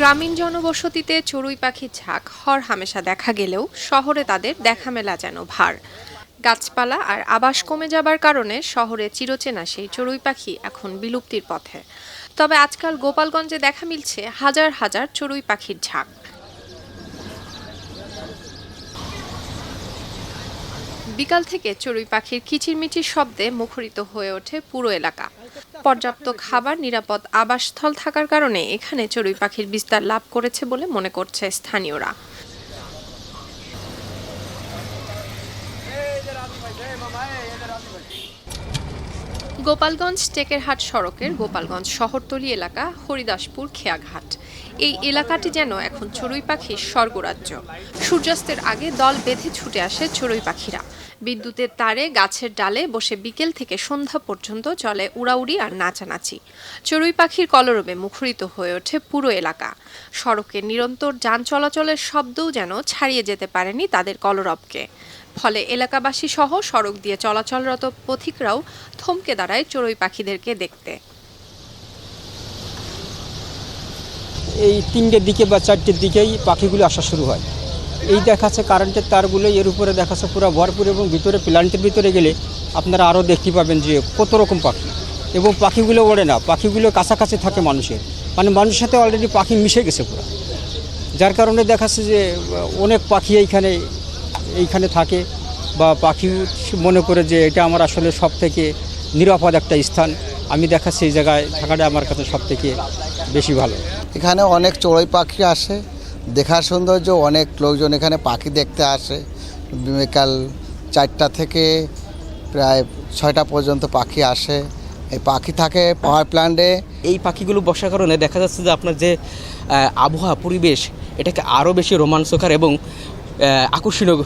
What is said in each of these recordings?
গ্রামীণ জনবসতিতে চড়ুই পাখি ঝাঁক হর হামেশা দেখা গেলেও শহরে তাদের দেখা মেলা যেন ভার। গাছপালা আর আবাস কমে যাবার কারণে শহরে চিরচেনা সেই চড়ুই পাখি এখন বিলুপ্তির পথে। তবে আজকাল গোপালগঞ্জে দেখা মিলছে হাজার হাজার চড়ুই পাখির ঝাঁক। বিকাল থেকে চড়ুই পাখির কিচিরমিচির শব্দে মুখরিত হয়ে ওঠে পুরো এলাকা। পর্যাপ্ত খাবার, নিরাপদ আবাসস্থল থাকার কারণে এখানে চড়ুই পাখির বিস্তার লাভ করেছে বলে মনে করছে স্থানীয়রা। গোপালগঞ্জ টেকেরহাট সড়কের গোপালগঞ্জ শহরতলি এলাকা, হরিদাসপুর খেয়াঘাট। এই এলাকাটি যেন এখন চড়ুই পাখির স্বর্গরাজ্য। সূর্যাস্তের আগে দল বেঁধে ছুটে আসে চড়ুই পাখিরা। বিদ্যুতের তারে গাছের ডালে বসে বিকেল থেকে সন্ধ্যা পর্যন্ত চলে উড়াউড়ি আর নাচানাচি। চড়ুই পাখির কলরবে মুখরিত হয়ে ওঠে পুরো এলাকা। সড়কে নিরন্তর যান চলাচলের শব্দও যেন ছাড়িয়ে যেতে পারেনি তাদের কলরবকে। ফলে এলাকাবাসী সহ সড়ক দিয়ে চলাচলরত পথিকরাও থমকে দাঁড়ায় চড়ুই পাখিদেরকে দেখতে। এই তিনটের দিকে বা চারটের দিকেই পাখিগুলো আসা শুরু হয়। এই দেখাচ্ছে কারেন্টের তারগুলো এর উপরে দেখাচ্ছে পুরো ভরপুর এবং ভিতরে প্ল্যান্টের ভিতরে গেলে আপনারা আরও দেখতে পাবেন যে কত রকম পাখি। এবং পাখিগুলো ওড়ে না, পাখিগুলো কাছাকাছি থাকে মানুষের। মানে মানুষের সাথে অলরেডি পাখি মিশে গেছে পুরো। যার কারণে দেখাচ্ছে যে, অনেক পাখি এইখানে এইখানে থাকে বা পাখি মনে করে যে এটা আমার আসলে সব থেকে নিরাপদ একটা স্থান। আমি দেখাচ্ছি এই জায়গায় থাকাটা আমার কাছে সব থেকে বেশি ভালো। এখানে অনেক চড়ুই পাখি আসে। দেখার সৌন্দর্য, অনেক লোকজন এখানে পাখি দেখতে আসে। বিকাল চারটা থেকে প্রায় ছয়টা পর্যন্ত পাখি আসে। এই পাখি থাকে পাওয়ার প্ল্যান্টে এই পাখিগুলো বসার কারণে দেখা যাচ্ছে যে আপনার যে আবহাওয়া, পরিবেশ, এটাকে আরও বেশি রোমাঞ্চকর এবং আকর্ষণীয়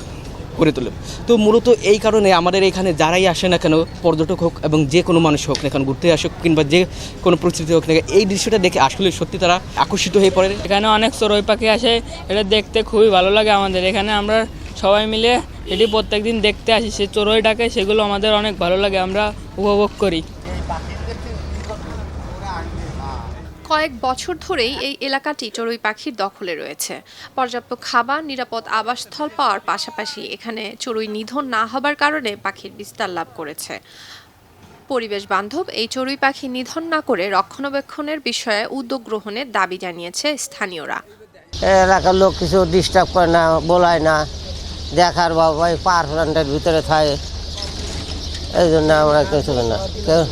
করে তোলে। তো মূলত এই কারণে আমাদের এখানে যারাই আসে না কেন, পর্যটক হোক এবং যে কোনো মানুষ হোক না কেন, ঘুরতে আসুক কিংবা যে কোনো পরিস্থিতি হোক না এই দৃশ্যটা দেখে আসলে সত্যি তারা আকর্ষিত হয়ে পড়ে। এখানে অনেক চড়ুই পাখি আসে, এটা দেখতে খুবই ভালো লাগে আমাদের। এখানে আমরা সবাই মিলে এটি প্রত্যেকদিন দেখতে আসি, সে চড়ুইটাকে, সেগুলো আমাদের অনেক ভালো লাগে, আমরা উপভোগ করি। কয়েক বছর ধরেই এই এলাকাটি চড়ুই পাখির দখলে রয়েছে। পর্যাপ্ত খাবার, নিরাপদ আবাসস্থল পাওয়ার পাশাপাশি এখানে চড়ুই নিধন না হবার কারণে পাখির বিস্তার লাভ করেছে। পরিবেশ বান্ধব এই চড়ুই পাখি নিধন না করে রক্ষণাবেক্ষণের বিষয়ে উদ্যোগ গ্রহণের দাবি জানিয়েছে স্থানীয়রা। এলাকার লোক কিছু ডিস্টার্ব করে না, বলায় না। দেখার বাবা পার ভিতরে থাকে। এই জন্য আমরা কিছু না। কেউ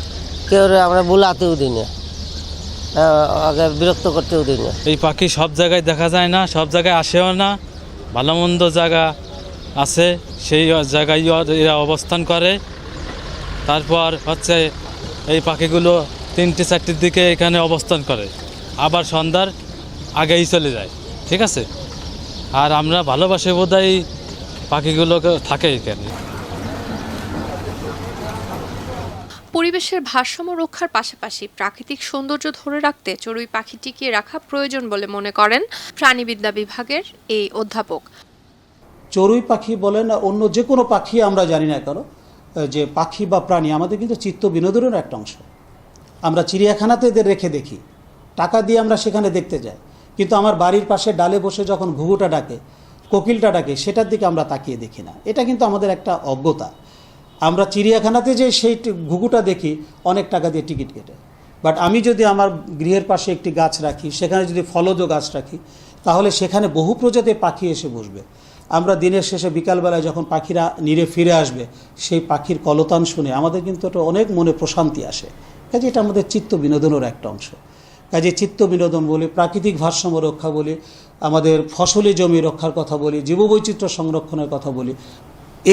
কেউ আমরা বুলাতেও দিই না। আগে বিরক্ত করতেও দিই না। এই পাখি সব জায়গায় দেখা যায় না, সব জায়গায় আসেও না ভালো মন্দ জায়গা আছে, সেই জায়গায় এরা অবস্থান করে। তারপর হচ্ছে এই পাখিগুলো তিনটে চারটের দিকে এখানে অবস্থান করে। আবার সন্ধ্যার আগেই চলে যায়, ঠিক আছে? আর আমরা ভালোবাসে বোধহয় পাখিগুলোকে থাকে এখানে। পরিবেশের ভারসাম্য রক্ষার পাশাপাশি প্রাকৃতিক সৌন্দর্য ধরে রাখতে চড়ুই পাখি টিকিয়ে রাখা প্রয়োজন বলে মনে করেন প্রাণীবিদ্যা বিভাগের এই অধ্যাপক। চড়ুই পাখি বলেন অন্য যে কোনো পাখি আমরা জানি না কেন, যে পাখি বা প্রাণী আমাদের কিন্তু চিত্ত বিনোদনের একটা অংশ। আমরা চিড়িয়াখানাতে এদের রেখে দেখি, টাকা দিয়ে আমরা সেখানে দেখতে যাই। কিন্তু আমার বাড়ির পাশে ডালে বসে যখন ঘুঘুটা ডাকে, কোকিলটা ডাকে, সেটার দিকে আমরা তাকিয়ে দেখি না। এটা কিন্তু আমাদের একটা অজ্ঞতা। আমরা চিড়িয়াখানাতে যে সেই ঘুঘুটা দেখি, অনেক টাকা দিয়ে টিকিট কেটে। বাট আমি যদি আমার গৃহের পাশে একটি গাছ রাখি, সেখানে যদি ফলজ গাছ রাখি, তাহলে সেখানে বহু প্রজাতির পাখি এসে বসবে। আমরা দিনের শেষে বিকালবেলায় যখন পাখিরা নিরে ফিরে আসবে, সেই পাখির কলতান শুনে আমাদের কিন্তু একটা অনেক মনে প্রশান্তি আসে। কাজে এটা আমাদের চিত্ত বিনোদনের একটা অংশ। কাজে চিত্ত বিনোদন বলি, প্রাকৃতিক ভারসাম্য রক্ষা বলি, আমাদের ফসলি জমি রক্ষার কথা বলি, জীববৈচিত্র্য সংরক্ষণের কথা বলি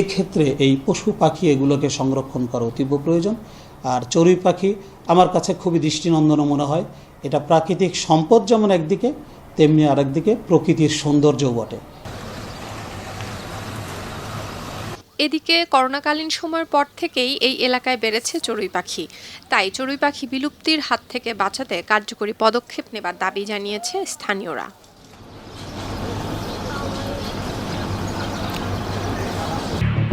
এক্ষেত্রে এই পশু পাখি এগুলোকে সংরক্ষণ করা অতীব প্রয়োজন। আর চড়ুই পাখি আমার কাছে খুবই দৃষ্টিনন্দন মনে হয়। এটা প্রাকৃতিক সম্পদ যেমন একদিকে, তেমনি আরেকদিকে প্রকৃতির সৌন্দর্যও বটে। এদিকে করোনাকালীন সময়ের পর থেকেই এই এলাকায় বেড়েছে চড়ুই পাখি। তাই চড়ুই পাখি বিলুপ্তির হাত থেকে বাঁচাতে কার্যকরী পদক্ষেপ নেবার দাবি জানিয়েছে স্থানীয়রা।